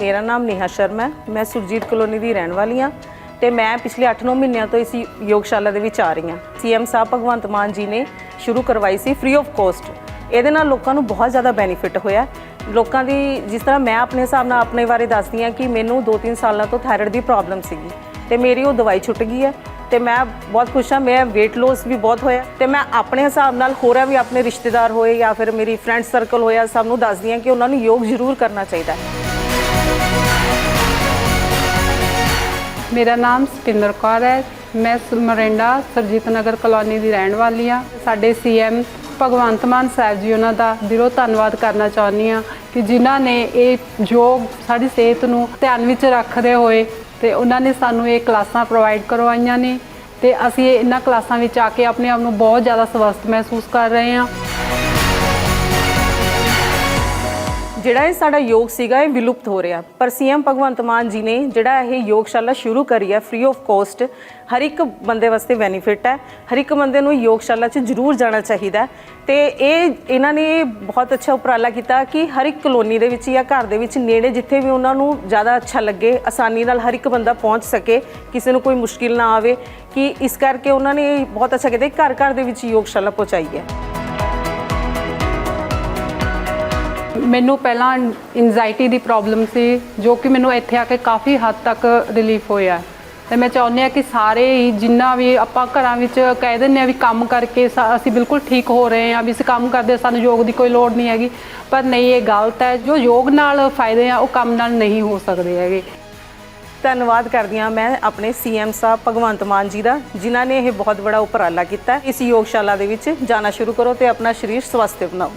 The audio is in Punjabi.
ਮੇਰਾ ਨਾਮ ਨੇਹਾ ਸ਼ਰਮਾ ਹੈ। ਮੈਂ ਸੁਰਜੀਤ ਕਲੋਨੀ ਦੀ ਰਹਿਣ ਵਾਲੀ ਹਾਂ ਤੇ ਮੈਂ ਪਿਛਲੇ 8-9 ਮਹੀਨਿਆਂ ਤੋਂ ਇਸ ਯੋਗਸ਼ਾਲਾ ਦੇ ਵਿੱਚ ਆ ਰਹੀ ਹਾਂ। ਸੀਐਮ ਸਾਹਿਬ ਭਗਵੰਤ ਮਾਨ ਜੀ ਨੇ ਸ਼ੁਰੂ ਕਰਵਾਈ ਸੀ ਫ੍ਰੀ ਆਫ ਕੋਸਟ ਇਹਦੇ ਨਾਲ ਲੋਕਾਂ ਨੂੰ ਬਹੁਤ ਜ਼ਿਆਦਾ ਬੈਨੀਫਿਟ ਹੋਇਆ ਲੋਕਾਂ ਦੀ ਜਿਸ ਤਰ੍ਹਾਂ ਮੈਂ ਆਪਣੇ ਹਿਸਾਬ ਨਾਲ ਆਪਣੇ ਬਾਰੇ ਦੱਸਦੀ ਹਾਂ ਕਿ ਮੈਨੂੰ 2-3 ਸਾਲਾਂ ਤੋਂ ਥਾਇਰਾਇਡ ਦੀ ਪ੍ਰੋਬਲਮ ਸੀਗੀ ਤੇ ਮੇਰੀ ਉਹ ਦਵਾਈ ਛੁੱਟ ਗਈ ਹੈ ਤੇ ਮੈਂ ਬਹੁਤ ਖੁਸ਼ ਹਾਂ। ਮੈਂ weight loss ਵੀ ਬਹੁਤ ਹੋਇਆ ਤੇ ਮੈਂ ਆਪਣੇ ਹਿਸਾਬ ਨਾਲ ਹੋਰਾਂ ਵੀ ਆਪਣੇ ਰਿਸ਼ਤੇਦਾਰ ਹੋਏ ਜਾਂ ਫਿਰ ਮੇਰੀ ਫਰੈਂਡ ਸਰਕਲ ਹੋਇਆ ਸਭ ਨੂੰ ਦੱਸਦੀ ਹਾਂ ਕਿ ਉਹਨਾਂ ਨੂੰ ਯੋਗ ਜ਼ਰੂਰ ਕਰਨਾ ਚਾਹੀਦਾ ਹੈ। ਮੇਰਾ ਨਾਮ ਸਤਿੰਦਰ ਕੌਰ ਹੈ। ਮੈਂ ਸ- ਮੋਰਿੰਡਾ ਸਰਜੀਤ ਨਗਰ ਕਲੋਨੀ ਦੀ ਰਹਿਣ ਵਾਲੀ ਹਾਂ। ਸਾਡੇ ਸੀਐਮ ਭਗਵੰਤ ਮਾਨ ਸਾਹਿਬ ਜੀ ਉਹਨਾਂ ਦਾ ਦਿਲੋਂ ਧੰਨਵਾਦ ਕਰਨਾ ਚਾਹੁੰਦੀ ਹਾਂ ਕਿ ਜਿਨ੍ਹਾਂ ਨੇ ਇਹ ਯੋਗ ਸਾਡੀ ਸਿਹਤ ਨੂੰ ਧਿਆਨ ਵਿੱਚ ਰੱਖਦੇ ਹੋਏ ਤੇ ਉਹਨਾਂ ਨੇ ਸਾਨੂੰ ਇਹ ਕਲਾਸਾਂ ਪ੍ਰੋਵਾਈਡ ਕਰਵਾਈਆਂ ਨੇ ਤੇ ਅਸੀਂ ਇਹਨਾਂ ਕਲਾਸਾਂ ਵਿੱਚ ਆ ਕੇ ਆਪਣੇ ਆਪ ਨੂੰ ਬਹੁਤ ਜ਼ਿਆਦਾ ਸਵਸਥ ਮਹਿਸੂਸ ਕਰ ਰਹੇ ਹਾਂ। ਜਿਹੜਾ ਇਹ ਸਾਡਾ ਯੋਗ ਸੀਗਾ, ਇਹ ਵਿਲੁਪਤ ਹੋ ਰਿਹਾ। ਪਰ ਸੀਐਮ ਭਗਵੰਤ ਮਾਨ ਜੀ ਨੇ ਜਿਹੜਾ ਇਹ ਯੋਗਸ਼ਾਲਾ ਸ਼ੁਰੂ ਕਰੀ ਹੈ ਫ੍ਰੀ ਆਫ ਕੋਸਟ ਹਰ ਇੱਕ ਬੰਦੇ ਵਾਸਤੇ ਬੈਨੀਫਿਟ ਹੈ, ਹਰ ਇੱਕ ਬੰਦੇ ਨੂੰ ਯੋਗਸ਼ਾਲਾ 'ਚ ਜ਼ਰੂਰ ਜਾਣਾ ਚਾਹੀਦਾ ਹੈ। ਤੇ ਇਹ, ਇਹਨਾਂ ਨੇ ਇਹ ਬਹੁਤ ਅੱਛਾ ਉਪਰਾਲਾ ਕੀਤਾ ਕਿ ਹਰ ਇੱਕ ਕਲੋਨੀ ਦੇ ਵਿੱਚ ਜਾਂ ਘਰ ਦੇ ਵਿੱਚ ਨੇੜੇ ਜਿੱਥੇ ਵੀ ਉਹਨਾਂ ਨੂੰ ਜ਼ਿਆਦਾ ਅੱਛਾ ਲੱਗੇ, ਆਸਾਨੀ ਨਾਲ ਹਰ ਇੱਕ ਬੰਦਾ ਪਹੁੰਚ ਸਕੇ, ਕਿਸੇ ਨੂੰ ਕੋਈ ਮੁਸ਼ਕਿਲ ਨਾ ਆਵੇ, ਕਿ ਇਸ ਕਰਕੇ ਉਹਨਾਂ ਨੇ ਬਹੁਤ ਅੱਛਾ ਕੀਤਾ ਘਰ ਘਰ ਦੇ ਵਿੱਚ ਯੋਗਸ਼ਾਲਾ ਪਹੁੰਚਾਈ ਹੈ। ਮੈਨੂੰ ਪਹਿਲਾਂ ਇੰਜ਼ਾਇਟੀ ਦੀ ਪ੍ਰੋਬਲਮ ਸੀ, ਜੋ ਕਿ ਮੈਨੂੰ ਇੱਥੇ ਆ ਕੇ ਕਾਫੀ ਹੱਦ ਤੱਕ ਰਿਲੀਫ ਹੋਇਆ। ਤੇ ਮੈਂ ਚਾਹੁੰਦੀ ਹਾਂ ਕਿ ਸਾਰੇ ਹੀ ਜਿੰਨਾ ਵੀ ਆਪਾਂ ਘਰਾਂ ਵਿੱਚ ਕਹਿ ਦਿੰਦੇ ਆ ਵੀ ਕੰਮ ਕਰਕੇ ਸਾ- ਅਸੀਂ ਬਿਲਕੁਲ ਠੀਕ ਹੋ ਰਹੇ ਹਾਂ, ਵੀ ਅਸੀਂ ਕੰਮ ਕਰਦੇ ਸਾਨੂੰ ਯੋਗ ਦੀ ਕੋਈ ਲੋੜ ਨਹੀਂ ਹੈਗੀ। ਪਰ ਨਹੀਂ, ਇਹ ਗਲਤ ਹੈ। ਜੋ ਯੋਗ ਨਾਲ ਫਾਇਦੇ ਆ, ਉਹ ਕੰਮ ਨਾਲ ਨਹੀਂ ਹੋ ਸਕਦੇ ਹੈਗੇ। ਧੰਨਵਾਦ ਕਰਦੀ ਹਾਂ ਮੈਂ ਆਪਣੇ ਸੀਐਮ ਸਾਹਿਬ ਭਗਵੰਤ ਮਾਨ ਜੀ ਦਾ, ਜਿਨ੍ਹਾਂ ਨੇ ਇਹ ਬਹੁਤ ਬੜਾ ਉਪਰਾਲਾ ਕੀਤਾ। ਇਸ ਯੋਗਸ਼ਾਲਾ ਦੇ ਵਿੱਚ ਜਾਣਾ ਸ਼ੁਰੂ ਕਰੋ ਤੇ ਆਪਣਾ ਸਰੀਰ ਸਵਸਥ ਬਣਾਓ।